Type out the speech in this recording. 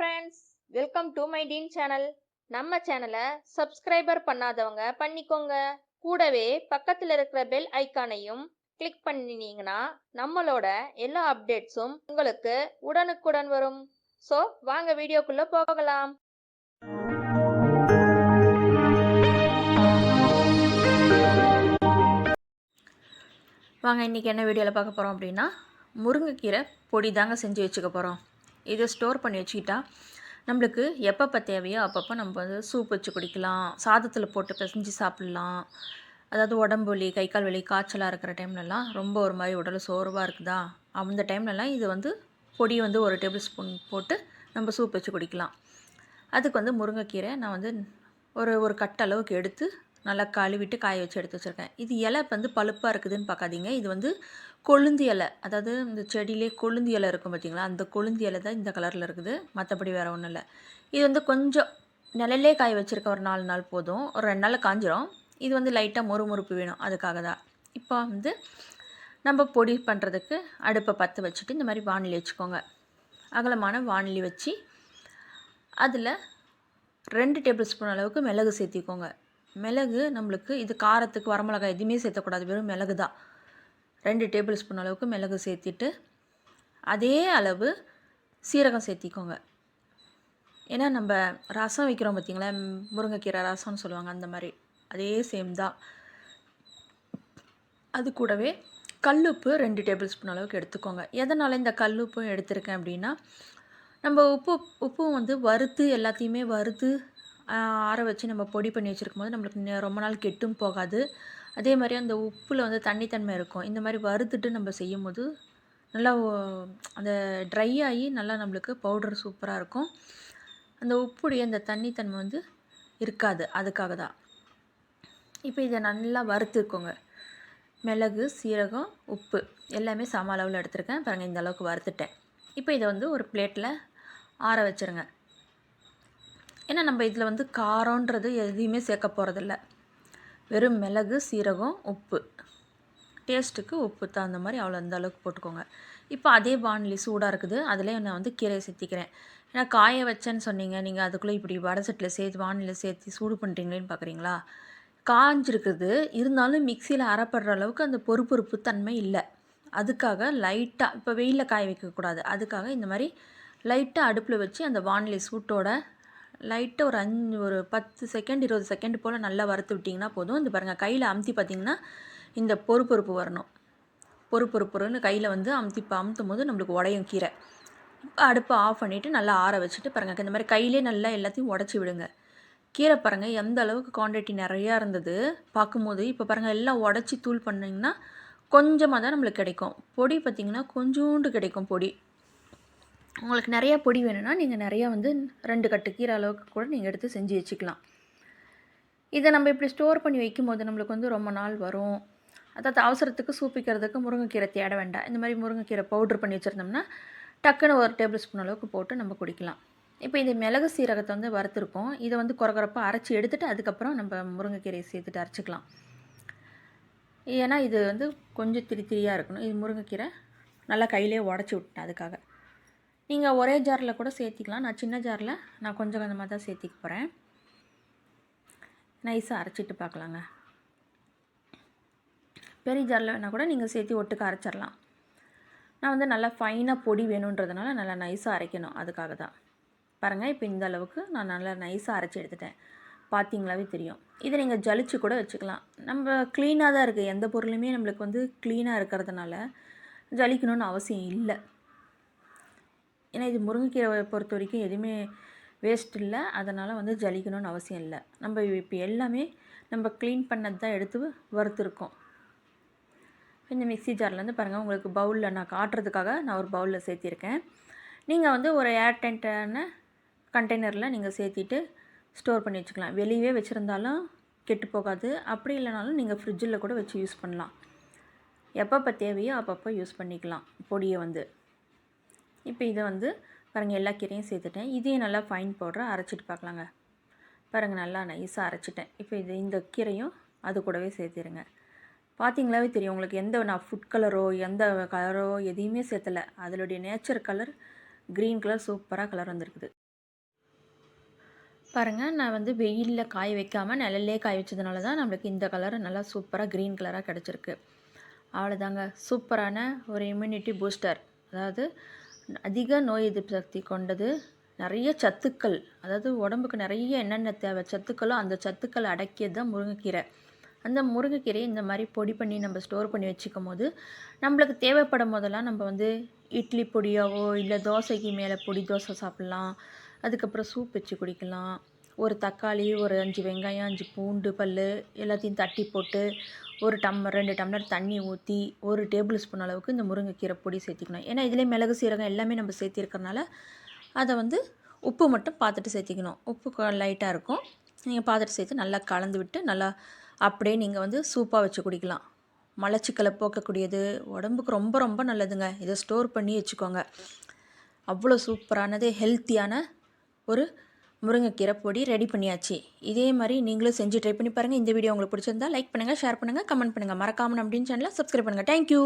Friends welcome to my teen channel நம்ம சேனலை subscriber பண்ணாதவங்க பண்ணிக்கோங்க. கூடவே பக்கத்தில் இருக்கிற பெல் ஐக்கானையும் கிளிக் பண்ணினீங்கன்னா நம்மளோட எல்லா அப்டேட்ஸும் உங்களுக்கு உடனுக்குடன் வரும். ஸோ வாங்க வீடியோக்குள்ளே போகலாம். வாங்க இன்றைக்கி என்ன வீடியோவில் பார்க்க போகிறோம் அப்படின்னா முருங்கைக்கீரை பொடி தாங்க செஞ்சு வச்சுக்க போகிறோம் இதை ஸ்டோர் பண்ணி வச்சுக்கிட்டா நம்மளுக்கு எப்பப்போ தேவையோ அப்பப்போ நம்ம வந்து சூப் வச்சு குடிக்கலாம். சாதத்தில் போட்டு பிசைஞ்சு சாப்பிட்லாம். அதாவது உடம்பு வலி கை கால் வலி காய்ச்சலாக இருக்கிற டைம்லலாம் ரொம்ப ஒரு மாதிரி உடல் சோர்வாக இருக்குதா? அந்த டைம்லலாம் இது வந்து பொடி வந்து ஒரு டேபிள் ஸ்பூன் போட்டு நம்ம சூப் வச்சு குடிக்கலாம். அதுக்கு வந்து முருங்கைக்கீரை நான் வந்து ஒரு ஒரு கட்ட அளவுக்கு எடுத்து நல்லா கழுவிட்டு காய வச்சு எடுத்து வச்சுருக்கேன். இது இலை வந்து பழுப்பாக இருக்குதுன்னு பார்க்காதீங்க. இது வந்து கொழுந்து இலை. அதாவது இந்த செடியிலே கொழுந்து இலை இருக்கும் பார்த்தீங்களா? அந்த கொழுந்து இலை தான் இந்த கலரில் இருக்குது. மற்றபடி வேறு ஒன்றும் இல்லை. இது வந்து கொஞ்சம் நிழல்லே காய வச்சுருக்க ஒரு நாலு நாள் போதும். ஒரு ரெண்டு நாள் காஞ்சிரும். இது வந்து லைட்டாக மொறுமொறுப்பு வேணும். அதுக்காக தான். இப்போ வந்து நம்ம பொடி பண்ணுறதுக்கு அடுப்பை பற்ற வச்சுட்டு இந்த மாதிரி வானிலை வச்சுக்கோங்க. அகலமான வானிலை வச்சு அதில் ரெண்டு டேபிள் ஸ்பூன் அளவுக்கு மிளகு சேர்த்திக்கோங்க. மிளகு நம்மளுக்கு இது காரத்துக்கு வரமிளகாய் எதுவுமே சேர்த்தக்கூடாது. வெறும் மிளகு தான். ரெண்டு டேபிள் ஸ்பூன் அளவுக்கு மிளகு சேர்த்திட்டு அதே அளவு சீரகம் சேர்த்திக்கோங்க. ஏன்னா நம்ம ரசம் வைக்கிறோம் பார்த்திங்களா முருங்கைக்கீரை ரசம்னு சொல்லுவாங்க அந்த மாதிரி. அதே சேம் தான். அது கூடவே கல்லுப்பு ரெண்டு டேபிள் ஸ்பூன் அளவுக்கு எடுத்துக்கோங்க. எதனால் இந்த கல்லுப்பும் எடுத்திருக்கேன் அப்படின்னா நம்ம உப்பு உப்பும் வந்து வறுத்து எல்லாத்தையுமே வறுத்து ஆற வச்சு நம்ம பொடி பண்ணி வச்சுருக்கும் போது நம்மளுக்கு ரொம்ப நாள் கெட்டும் போகாது. அதே மாதிரி அந்த உப்பில் வந்து தண்ணித்தன்மை இருக்கும். இந்த மாதிரி வறுத்துட்டு நம்ம செய்யும் போது நல்லா அந்த ட்ரை ஆகி நல்லா நம்மளுக்கு பவுடர் சூப்பராக இருக்கும். அந்த உப்புடைய அந்த தண்ணித்தன்மை வந்து இருக்காது. அதுக்காக தான். இப்போ இதை நல்லா வறுத்துக்கோங்க. மிளகு சீரகம் உப்பு எல்லாமே சம அளவில் எடுத்திருக்கேன். பாருங்கள் இந்த அளவுக்கு வறுத்துட்டேன். இப்போ இதை வந்து ஒரு பிளேட்டில் ஆற வச்சுருங்க. ஏன்னா நம்ம இதில் வந்து காரன்றது எதையுமே சேர்க்க போகிறதில்ல வெறும் மிளகு சீரகம் உப்பு. டேஸ்ட்டுக்கு உப்பு தகுந்த மாதிரி அவ்வளோ அந்த அளவுக்கு போட்டுக்கோங்க. இப்போ அதே வானிலை சூடாக இருக்குது. அதிலே நான் வந்து கீரையை சேர்த்திக்கிறேன். ஏன்னா காய வச்சேன்னு சொன்னீங்க. நீங்கள் அதுக்குள்ளே இப்படி வடசட்டில் சேர்த்து வானிலையில் சேர்த்து சூடு பண்ணுறீங்களேன்னு பார்க்குறீங்களா? காஞ்சிருக்குது. இருந்தாலும் மிக்சியில் அறப்படுற அளவுக்கு அந்த பொறுப்பொறுப்பு தன்மை இல்லை. அதுக்காக லைட்டாக இப்போ வெயிலில் காய வைக்கக்கூடாது. அதுக்காக இந்த மாதிரி லைட்டாக அடுப்பில் வச்சு அந்த வானிலை சூட்டோட லைட்டாக ஒரு அஞ்சு ஒரு பத்து செகண்ட் இருபது செகண்ட் போல் நல்லா வறுத்து விட்டிங்கன்னா போதும். இந்த பாருங்கள் கையில் அமுத்தி பார்த்திங்கன்னா இந்த பொறுப்பொறுப்பு வரணும். பொறுப்பொறுப்புன்னு கையில் வந்து அமுத்தி அமுத்தும் போது நம்மளுக்கு உடையும் கீரை. இப்போ அடுப்பை ஆஃப் பண்ணிவிட்டு நல்லா ஆற வச்சுட்டு பாருங்கள் இந்த மாதிரி கையிலே நல்லா எல்லாத்தையும் உடச்சி விடுங்க. கீரை பாருங்கள் எந்த அளவுக்கு குவான்டிட்டி நிறையா இருந்தது பார்க்கும்போது இப்போ பாருங்கள் எல்லாம் உடச்சி தூள் பண்ணிங்கன்னா கொஞ்சமாக தான் நம்மளுக்கு கிடைக்கும். பொடி பார்த்திங்கன்னா கொஞ்சோண்டு கிடைக்கும் பொடி. உங்களுக்கு நிறையா பொடி வேணும்னா நீங்கள் நிறையா வந்து ரெண்டு கட்டு கீரை அளவுக்கு கூட நீங்கள் எடுத்து செஞ்சு வச்சுக்கலாம். இதை நம்ம இப்படி ஸ்டோர் பண்ணி வைக்கும் போது நம்மளுக்கு வந்து ரொம்ப நாள் வரும். அதாவது அவசரத்துக்கு சூப்பிக்கிறதுக்கு முருங்கைக்கீரை தேட வேண்டாம். இந்த மாதிரி முருங்கைக்கீரை பவுட்ரு பண்ணி வச்சுருந்தோம்னா டக்குன்னு ஒரு டேபிள் ஸ்பூன் அளவுக்கு போட்டு நம்ம குடிக்கலாம். இப்போ இந்த மிளகு சீரகத்தை வந்து வறுத்துருக்கோம். இதை வந்து குறகுறப்பாக அரைச்சி எடுத்துகிட்டு அதுக்கப்புறம் நம்ம முருங்கைக்கீரையை சேர்த்துட்டு அரைச்சிக்கலாம். ஏன்னா இது வந்து கொஞ்சம் திரி திரியாக இருக்கணும். இது முருங்கைக்கீரை நல்லா கையிலே உடச்சி விட்டேன் அதுக்காக. நீங்கள் ஒரே ஜாரில் கூட சேர்த்திக்கலாம். நான் சின்ன ஜாரில் நான் கொஞ்சம் கொஞ்சமாக தான் சேர்த்திக்க போகிறேன் நைஸாக அரைச்சிட்டு பார்க்கலாங்க. பெரிய ஜாரில் வேணால் கூட நீங்கள் சேர்த்து ஒட்டுக்க அரைச்சிடலாம். நான் வந்து நல்லா ஃபைனாக பொடி வேணுன்றதுனால நல்லா நைஸாக அரைக்கணும். அதுக்காக தான். பாருங்கள் இப்போ இந்த அளவுக்கு நான் நல்லா நைஸாக அரைச்சி எடுத்துட்டேன். பார்த்தீங்களாவே தெரியும். இதை நீங்கள் ஜலிச்சு கூட வச்சுக்கலாம். நம்ம க்ளீனாக தான் இருக்குது எந்த பொருளுமே நம்மளுக்கு வந்து க்ளீனாக இருக்கிறதுனால ஜலிக்கணும்னு அவசியம் இல்லை. ஏன்னா இது முருங்கைக்கீரை பொறுத்த வரைக்கும் எதுவுமே வேஸ்ட் இல்லை. அதனால் வந்து ஜலிக்கணும்னு அவசியம் இல்லை. நம்ம இப்போ எல்லாமே நம்ம க்ளீன் பண்ணது தான் எடுத்து வறுத்துருக்கோம். இந்த மிக்சி ஜார்லேருந்து பாருங்கள் உங்களுக்கு பவுலில் நான் காட்டுறதுக்காக நான் ஒரு பவுலில் சேர்த்திருக்கேன். நீங்கள் வந்து ஒரு ஏர் டென்ட்டான கண்டெய்னரில் நீங்கள் சேர்த்திட்டு ஸ்டோர் பண்ணி வச்சுக்கலாம். வெளியே வச்சுருந்தாலும் கெட்டு போகாது. அப்படி இல்லைனாலும் நீங்கள் ஃப்ரிட்ஜில் கூட வச்சு யூஸ் பண்ணலாம். எப்பப்போ தேவையோ அப்பப்போ யூஸ் பண்ணிக்கலாம். பொடியை வந்து. இப்போ இதை வந்து பாருங்கள் எல்லா கீரையும் சேர்த்துட்டேன். இதையும் நல்லா ஃபைன் பவுடரை அரைச்சிட்டு பார்க்கலாங்க. பாருங்கள் நல்லா நைஸாக அரைச்சிட்டேன். இப்போ இது இந்த கீரையும் அது கூடவே சேர்த்துருங்க. பார்த்தீங்களாவே தெரியும் உங்களுக்கு எந்த நான் ஃபுட் கலரோ எந்த கலரோ எதையுமே சேர்த்தலை. அதனுடைய நேச்சர் கலர் க்ரீன் கலர் சூப்பராக கலர் வந்திருக்குது. பாருங்கள் நான் வந்து வெயிலில் காய வைக்காமல் நிழல்லே காய வச்சதுனால தான் நம்மளுக்கு இந்த கலர் நல்லா சூப்பராக க்ரீன் கலராக கிடச்சிருக்கு. அவ்வளோதாங்க சூப்பரான ஒரு இம்யூனிட்டி பூஸ்டர் அதாவது அதிக நோய் எதிர்ப்பு சக்தி கொண்டது நிறைய சத்துக்கள். அதாவது உடம்புக்கு நிறைய என்னென்ன தேவை? சத்துக்களோ அந்த சத்துக்கள் அடக்கியது தான் முருங்கைக்கீரை. அந்த முருங்கைக்கீரையை இந்த மாதிரி பொடி பண்ணி நம்ம ஸ்டோர் பண்ணி வச்சுக்கும் போது நம்மளுக்கு தேவைப்படும் போதெல்லாம் நம்ம வந்து இட்லி பொடியாவோ இல்லை தோசைக்கு மேலே பொடி தோசை சாப்பிட்லாம். அதுக்கப்புறம் சூப் வச்சு குடிக்கலாம். ஒரு தக்காளி ஒரு அஞ்சு வெங்காயம் அஞ்சு பூண்டு பல் எல்லாத்தையும் தட்டி போட்டு ஒரு டம்ளர் ரெண்டு டம்ளர் தண்ணி ஊற்றி ஒரு டேபிள் ஸ்பூன் அளவுக்கு இந்த முருங்கைக்கீரை பொடி சேர்த்திக்கணும். ஏன்னா இதிலே மிளகு சீரகம் எல்லாமே நம்ம சேர்த்திருக்கறனால அதை வந்து உப்பு மட்டும் பார்த்துட்டு சேர்த்திக்கணும். உப்பு லைட்டாக இருக்கும். நீங்கள் பார்த்துட்டு சேர்த்து நல்லா கலந்து விட்டு நல்லா அப்படியே நீங்கள் வந்து சூப்பாக வச்சு குடிக்கலாம். மலச்சிக்கலை போக்கக்கூடியது. உடம்புக்கு ரொம்ப ரொம்ப நல்லதுங்க. இதை ஸ்டோர் பண்ணி வச்சுக்கோங்க. அவ்வளோ சூப்பரானது ஹெல்த்தியான ஒரு முருங்கைக்கீரை பொடி ரெடி பண்ணியாச்சு. இதே மாதிரி நீங்களும் செஞ்சு ட்ரை பண்ணி பாருங்கள் இந்த வீடியோ உங்களுக்கு பிடிச்சிருந்தா லைக் பண்ணுங்கள் ஷேர் பண்ணுங்கள் கமெண்ட் பண்ணுங்கள் மறக்காமல் அப்படின்னு சேனலை சப்ஸ்கிரைப் பண்ணுங்கள் தேங்க்யூ